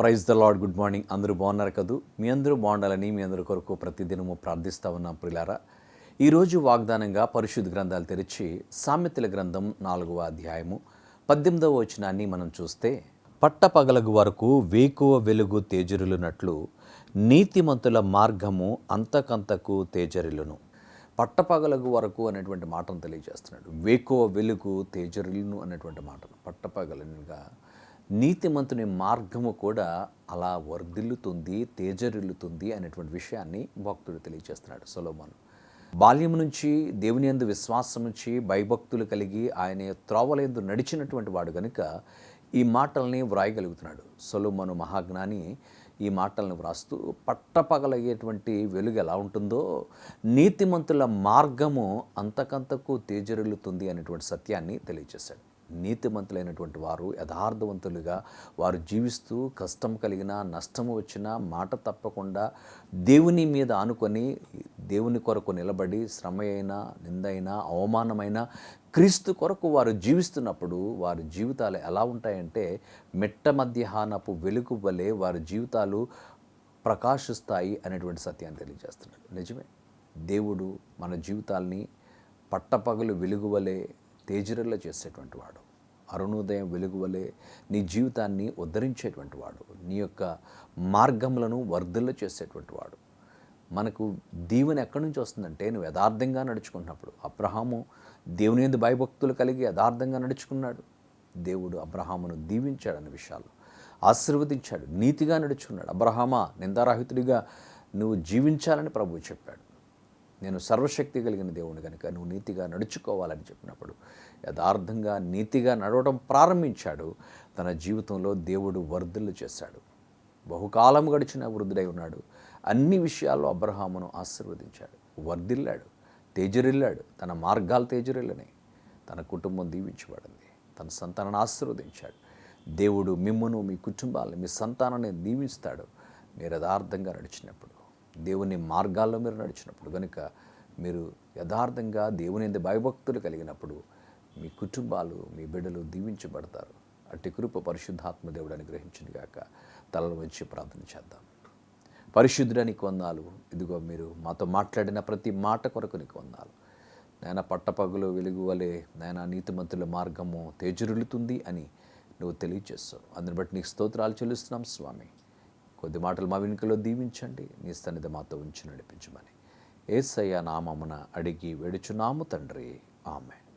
Praise the Lord good morning. అందరూ బాగున్నారు కదూ? మీ అందరూ బాగుండాలని మీ అందరి కొరకు ప్రతిదినము ప్రార్థిస్తా ఉన్నాం ప్రిలారా. ఈరోజు వాగ్దానంగా పరిశుద్ధ గ్రంథాలు తెరిచి సామెతల గ్రంథం నాలుగవ అధ్యాయము పద్దెనిమిదవ వచనాన్ని మనం చూస్తే పట్టపగలగు వరకు వేకువ వెలుగు తేజరులునట్లు నీతిమంతుల మార్గము అంతకంతకు తేజరులను పట్టపగలగు వరకు అనేటువంటి మాటను తెలియజేస్తున్నాడు. వేకువ వెలుగు తేజరులను అనేటువంటి మాటను. పట్టపగలనుగా నీతిమంతుని మార్గము కూడా అలా వర్ధిల్లుతుంది తేజరిల్లుతుంది అనేటువంటి విషయాన్ని భక్తుడు తెలియజేస్తున్నాడు సొలోమోను. బాల్యం నుంచి దేవుని యందు విశ్వాసం నుంచి భయభక్తులు కలిగి ఆయన త్రోవలందు నడిచినటువంటి వాడు కనుక ఈ మాటల్ని వ్రాయగలుగుతున్నాడు. సొలోమను మహాజ్ఞాని ఈ మాటలను వ్రాస్తూ పట్టపగలయ్యేటువంటి వెలుగు ఎలా ఉంటుందో నీతిమంతుల మార్గము అంతకంతకు తేజరిల్లుతుంది అనేటువంటి సత్యాన్ని తెలియజేశాడు నీతిమంతులైనటువంటి వారు యథార్థవంతులుగా వారు జీవిస్తూ కష్టం కలిగిన నష్టము వచ్చినా మాట తప్పకుండా దేవుని మీద ఆనుకొని దేవుని కొరకు నిలబడి శ్రమ అయినా నిందైనా అవమానమైన క్రీస్తు కొరకు వారు జీవిస్తున్నప్పుడు వారి జీవితాలు ఎలా ఉంటాయంటే మెట్ట మధ్యాహ్నపు వెలుగు వలె వారి జీవితాలు ప్రకాశిస్తాయి అనేటువంటి సత్యాన్ని తెలియజేస్తున్నాడు. నిజమే. దేవుడు మన జీవితాల్ని పట్టపగలు వెలుగువలే తేజరల్ల చేసేటువంటి వాడు. అరుణోదయం వెలుగు వలె నీ జీవితాన్ని ఉద్ధరించేటువంటి వాడు. నీ యొక్క మార్గములను వర్ధిల్ల చేసేటువంటి వాడు. మనకు దీవెన ఎక్కడి నుంచి వస్తుందంటే నువ్వు యథార్థంగా నడుచుకున్నప్పుడు అబ్రహాము దేవుని ఎందు భయభక్తులు కలిగి యథార్థంగా నడుచుకున్నాడు. దేవుడు అబ్రహామును దీవించాడన్న విషయాలు. ఆశీర్వదించాడు. నీతిగా నడుచుకున్నాడు. అబ్రహామా నిందారాహితుడిగా నువ్వు జీవించాలని ప్రభువు చెప్పాడు. నేను సర్వశక్తి కలిగిన దేవుని కనుక నువ్వు నీతిగా నడుచుకోవాలని చెప్పినప్పుడు యథార్థంగా నీతిగా నడవడం ప్రారంభించాడు. తన జీవితంలో దేవుడు వర్ధులు చేశాడు. బహుకాలం గడిచిన వృద్ధుడై ఉన్నాడు. అన్ని విషయాల్లో అబ్రహామును ఆశీర్వదించాడు. వర్ధిల్లాడు తేజరిల్లాడు. తన మార్గాలు తేజరిల్లనాయి తన కుటుంబం దీవించబడింది. తన సంతానాన్ని ఆశీర్వదించాడు. దేవుడు మిమ్మను మీ కుటుంబాలను మీ సంతానాన్ని దీవిస్తాడు. మీరు యథార్థంగా నడిచినప్పుడు దేవుని మార్గాల్లో మీరు నడిచినప్పుడు కనుక మీరు యథార్థంగా దేవుని ఎందు భయభక్తులు కలిగినప్పుడు మీ కుటుంబాలు మీ బిడ్డలు దీవించబడతారు. అట్టి కృప పరిశుద్ధాత్మ దేవుడు అనుగ్రహించింది గాక. తలలు వచ్చి ప్రార్థన చేద్దాం. పరిశుద్ధుడానికి వందాలు ఇదిగో మీరు మాతో మాట్లాడిన ప్రతి మాట కొరకు నీకు వందాలు. నాయన పట్టపగులు వెలుగు వలె నాయన నీతిమంతుల మార్గము తేజరులుతుంది అని నువ్వు తెలియచేస్తావు. అందుని బట్టి నీకు స్తోత్రాలు చెల్లిస్తున్నాం స్వామి. కొద్ది మాటలు మా వెనుకలో దీవించండి. నీ సన్నిధి మాతో ఉంచి నడిపించమని ఏసయ్య నామమున అడిగి వెడుచున్నాము తండ్రి. ఆమె